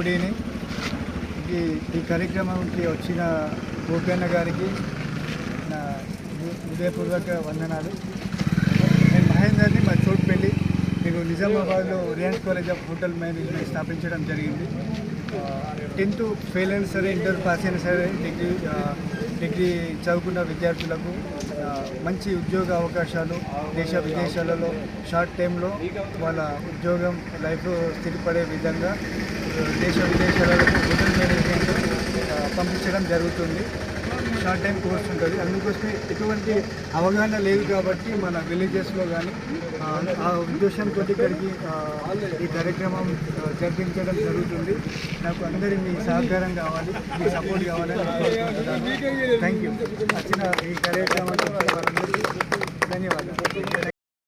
Good evening ఈ ఈ కార్యక్రమంకి వచ్చిన గోపన్న గారికి నా హృదయపూర్వక వందనాలు. నేను మహేందర్ని మా చోటుపల్లి నేను నిజామాబాద్లో Riyans college of hotel management స్థాపించడం జరిగింది. టెన్త్ ఫెయిల్ అయినా సరే ఇంటర్ పాస్ అయినా సరే డిగ్రీ డిగ్రీ చదువుకున్న విద్యార్థులకు మంచి ఉద్యోగ అవకాశాలు దేశ విదేశాలలో షార్ట్ టైంలో వాళ్ళ ఉద్యోగం లైఫ్ స్థిరపడే విధంగా దేశ విదేశాలకు హోటల్ మేనేజ్మెంట్ పంపించడం జరుగుతుంది. షార్ట్ టైం కోర్స్ ఉంటుంది. అందుకోసమే ఎటువంటి అవగాహన లేదు కాబట్టి మన విలేజెస్లో కానీ ఆ ఉద్దేశంతో ఇక్కడికి ఈ కార్యక్రమం జరిపించడం జరుగుతుంది. నాకు అందరి మీ సహకారం కావాలి మీ సపోర్ట్ కావాలని థ్యాంక్ యూ వచ్చిన ఈ కార్యక్రమానికి వారందరికీ ధన్యవాదాలు.